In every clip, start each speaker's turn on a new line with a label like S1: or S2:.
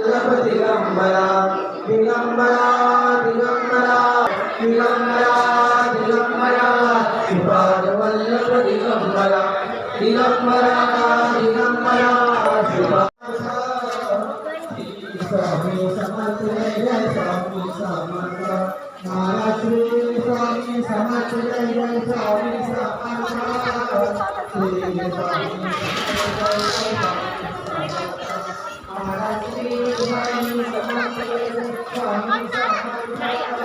S1: దిగంబర దిగంబర దిగంబర దిగంబర దిగంబర శ్రీపాద వల్లభ దిగంబర దిగంబర దిగంబర స్వామి సమర్థ స్వామి సమర్థ మహారాజు స్వామి సమర్థ స్వామి సమర్థ శ్రీ స్వామి సమర్థ स्वामी समर्थ श्री स्वामी महाराज श्री स्वामी समर्थ जय जय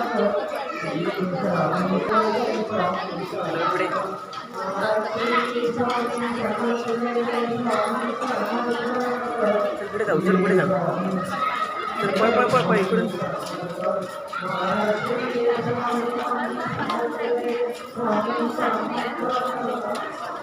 S1: स्वामी समर्थ श्री स्वामी जय स्वामी समर्थ महाराज श्री स्वामी समर्थ जय जय स्वामी समर्थ
S2: पुढे जाऊ चल पुढे जाऊ चल पळ पळ पळ पळ इकडून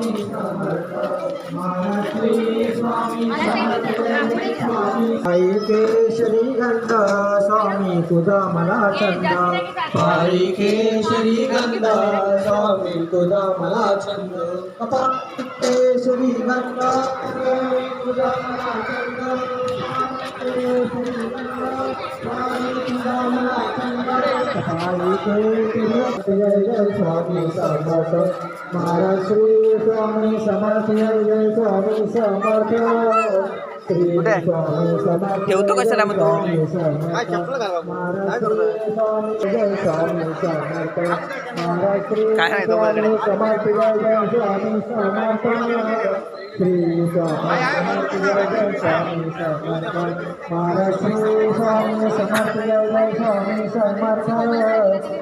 S1: समर्थ जय जय स्वामी समर्थ श्री स्वामी समर्थ जय जय स्वामी समर्थ श्री स्वामी समर्थ जय जय स्वामी समर्थ महाराज श्री स्वामी समर्थ जय जय स्वामी आई केशरी गंध स्वामी तुझा मला छंद आई केशरी गंध स्वामी तुझा मला छंद कपा केशरी गंध स्वामी तुझा मला छंद केशरी गंध स्वामी तुझा मला छंद महाराज श्री स्वामी समर्थ जय जय स्वामी समर्थ श्री
S2: कुठे?
S1: स्वामी समर्थ
S2: ठेवतो कशाला मग तू?
S1: स्वामी समर्थ महाराज श्री स्वामी जय स्वामी समर्थ महाराज श्री
S2: काय नाही तो
S1: श्री स्वामी स्वामी स्वामी समर्थ स्वामी समर्थ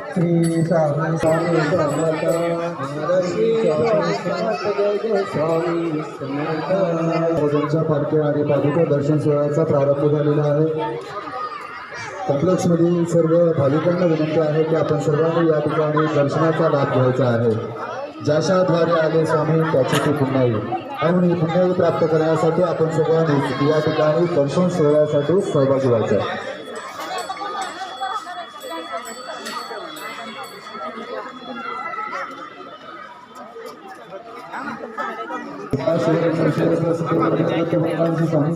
S1: श्री स्वामी स्वामी समर्थ श्री स्वामी समर्थ स्वामी समर्थ
S3: पालखी आणि पादुका दर्शन सोहळ्याचा प्रारंभ झालेला आहे कॉम्प्लेक्समधील सर्व भाविकांना विनंती आहे की आपण सर्वांनी या ठिकाणी दर्शनाचा लाभ घ्यायचा आहे ज्याशाद्वारे आले स्वामी त्याची ती येईल आणि ही पुण्याई प्राप्त करण्यासाठी आपण सर्वांनी या ठिकाणी दर्शन सोहळ्यासाठी सहभागी व्हायचं आहे. स्वामी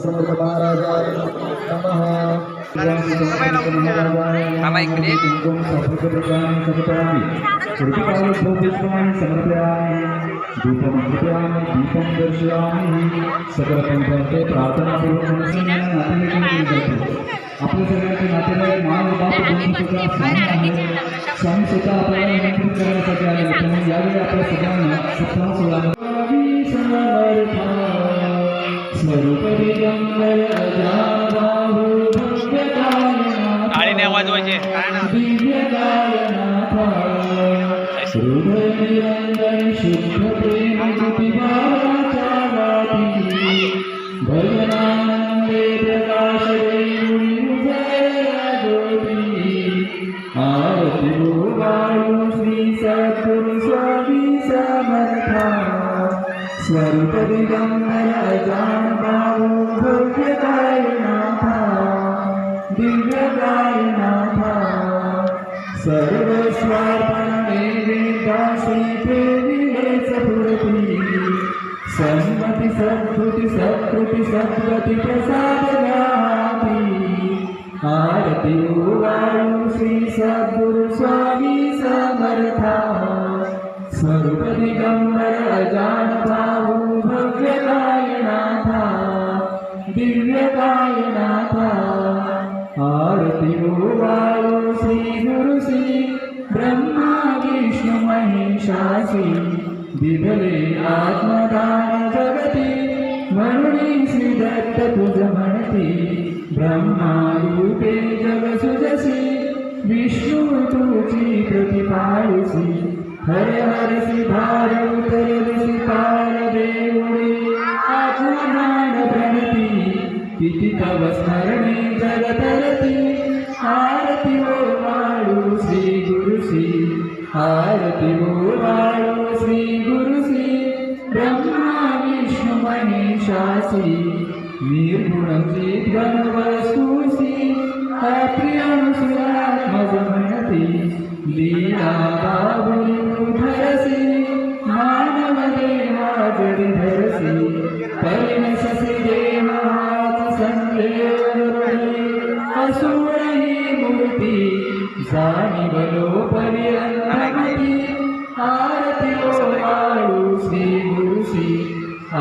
S2: इकडे.
S3: दीपं दर्शयामि। सकलपंचांते प्रार्थनापूर्वक आपल्या सगळ्यांचे नातेवाईक मान बाप बंधू सुद्धा स्वामी आहे. स्वामी स्वतः आपल्याला निमंत्रित करण्यासाठी आले. त्यामुळे यावेळी आपल्या सगळ्यांना सोळा स्वरूप दिगंबर अजाबाहु भव्यकायनाथ
S2: टाळीने
S3: शुद्ध प्रेम कृतिभावाच्या गाठी भजनानंदे प्रकाश देऊळी उजळल्या ज्योती आरती वाळू श्री सद्गुरु स्वामी समर्था स्वरूप दिगंबर अजान सम्मति सद्भुति सत्पति सद्गति प्रसादगाति आरति गो वायु श्री सद्गुरुस्वामी समर्था सर्वति गम्बर जानो भव्ययनाथा दिव्यकायिनाथाति गो वायु श्रीगुरुश्री ब्रह्मा विष्णुमहेशासी विबले आत्मदान जगति मणि ब्रह्मारूपे जगसुजसि विष्णु तुचि जगसुजसी विष्णुतु श्रीकृतिपायुषि हरिहर पारदेवणे आत्मदान प्रणति इति तव स्मरणे जगतरति आरति ो श्रीगुरुषि आरति ो वायु शासी महिषासी निर्गुणचित गणवस्तुसी अप्रियनुसुरात्मज म्हणती लीला बाबुली धरसी मानव देवा जडी धरसी परिणससी असुरही मूर्ती जाणीवलो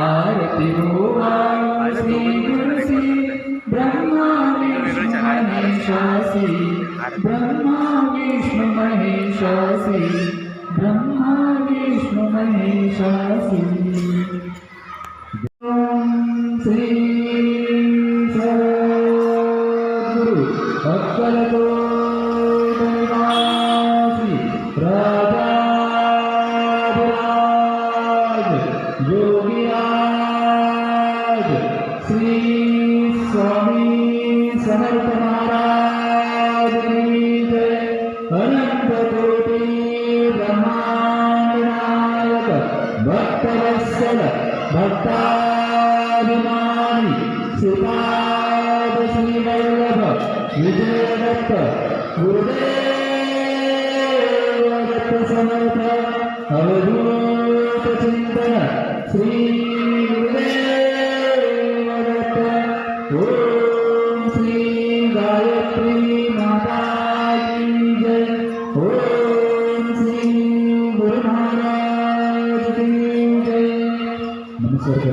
S3: आरती ओ वाळू श्री गुरुसी ब्रह्मा विष्णु महेशासी ब्रह्मा विष्णु महेशासी ब्रह्मा विष्णु महेशासी अनंत भक्तवत्सल भक्ताभिमानी श्रीपाद विजयदत्त गुरुदेव दत्त समर्थ अवधूत Sorprendente.